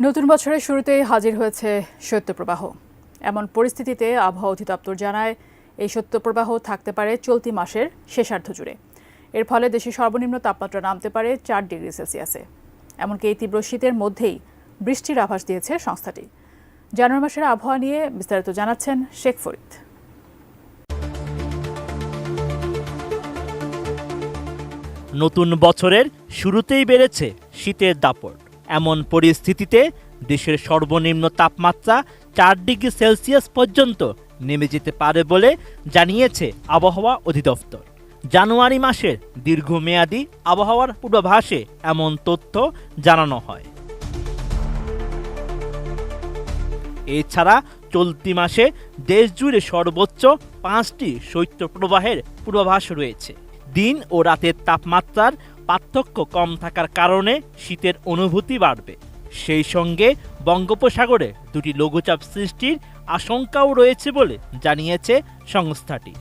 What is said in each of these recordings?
নতুন বছরের শুরুতেই হাজির হয়েছে শৈত্যপ্রবাহ। এমন পরিস্থিতিতে আবহাওয়া অধিদপ্তর জানায়, এই শৈত্যপ্রবাহ থাকতে পারে চলতি মাসের শেষার্ধ জুড়ে। এর ফলে দেশে সর্বনিম্ন তাপমাত্রা নামতে পারে চার ডিগ্রি সেলসিয়াসে। এমনকি এই তীব্র শীতের মধ্যেই বৃষ্টির আভাস দিয়েছে সংস্থাটি। জানুয়ারি মাসের আবহাওয়া নিয়ে বিস্তারিত জানাচ্ছেন শেখ ফরিদ। নতুন বছরের শুরুতেই বেড়েছে শীতের দাপট। এমন পরিস্থিতিতে দেশের সর্বনিম্ন তাপমাত্রা চার ডিগ্রি সেলসিয়াস পর্যন্ত নেমে যেতে পারে বলে জানিয়েছে আবহাওয়া অধিদপ্তর। জানুয়ারি মাসের দীর্ঘমেয়াদী আবহাওয়ার পূর্বাভাসে এমন তথ্য জানানো হয়। এছাড়া চলতি মাসে দেশজুড়ে সর্বোচ্চ পাঁচটি শৈত্যপ্রবাহের পূর্বাভাস রয়েছে। দিন ও রাতের তাপমাত্রার পার্থক্য কম থাকার কারণে শীতের অনুভূতি বাড়বে। সেই সঙ্গে বঙ্গোপসাগরে দুটি লঘুচাপ সৃষ্টির আশঙ্কাও রয়েছে বলে জানিয়েছে সংস্থাটি।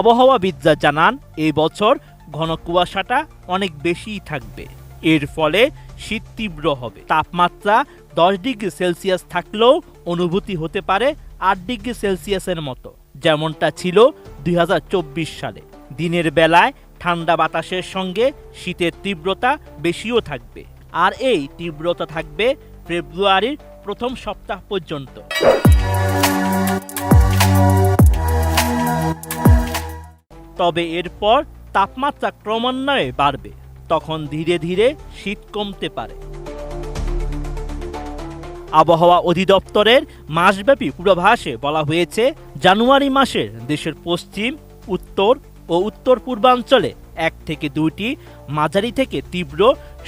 আবহাওয়াবিদরা জানান এই বছর ঘন কুয়াশাটা অনেক বেশিই থাকবে। এর ফলে শীত তীব্র হবে। তাপমাত্রা দশ ডিগ্রি সেলসিয়াস থাকলেও অনুভূতি হতে পারে আট ডিগ্রি সেলসিয়াসের মতো, যেমনটা ছিল দু হাজার চব্বিশ সালে। দিনের বেলায় ঠান্ডা বাতাসের সঙ্গে শীতের তীব্রতা বেশিও থাকবে। আর এই তীব্রতা থাকবে ফেব্রুয়ারির প্রথম সপ্তাহ পর্যন্ত। তবে এরপর তাপমাত্রা ক্রমান্বয়ে বাড়বে। তখন ধীরে ধীরে শীত কমতে পারে। আবহাওয়া অধিদপ্তরের মাসব্যাপী পূর্বাভাসে বলা হয়েছে, জানুয়ারি মাসের দেশের পশ্চিম, উত্তর ও উত্তর পূর্বাঞ্চলে এক থেকে দুইটি, মাঝারি থেকে তীব্র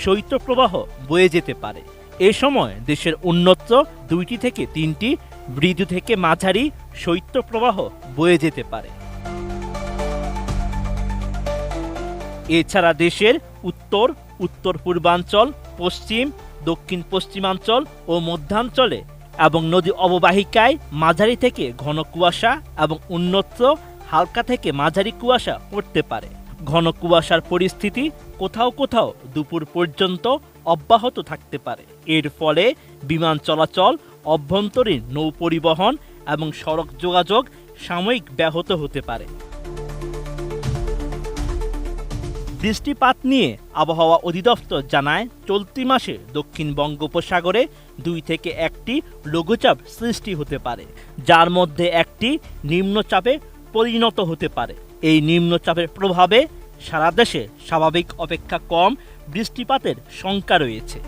শৈত্যপ্রবাহ বয়ে যেতে পারে। এ সময় দেশের অন্যত্র দুইটি থেকে তিনটি, মৃদু থেকে মাঝারি শৈত্যপ্রবাহ বয়ে যেতে পারে। এছাড়া দেশের উত্তর উত্তর পূর্বাঞ্চল, পশ্চিম দক্ষিণ পশ্চিমাঞ্চল ও মধ্যাঞ্চলে এবং নদী অববাহিকায় মাঝারি থেকে ঘন কুয়াশা এবং উন্নত হালকা থেকে মাঝারি কুয়াশা পড়তে পারে। ঘন কুয়াশার পরিস্থিতি কোথাও কোথাও দুপুর পর্যন্ত অব্যাহত থাকতে পারে। এর ফলে বিমান চলাচল, অভ্যন্তরীণ নৌ পরিবহন এবং সড়ক যোগাযোগ সাময়িক ব্যাহত হতে পারে। বৃষ্টিপাত নিয়ে আবহাওয়া অধিদপ্তর জানায়, চলতি মাসে দক্ষিণ বঙ্গোপসাগরে দুই থেকে একটি লঘুচাপ সৃষ্টি হতে পারে, যার মধ্যে একটি নিম্নচাপে পরিণত হতে পারে। এই নিম্নচাপের প্রভাবে সারা দেশে স্বাভাবিক অপেক্ষা কম, বৃষ্টিপাতের শঙ্কা রয়েছে।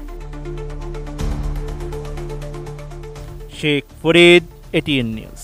Sheikh Farid, ATN news.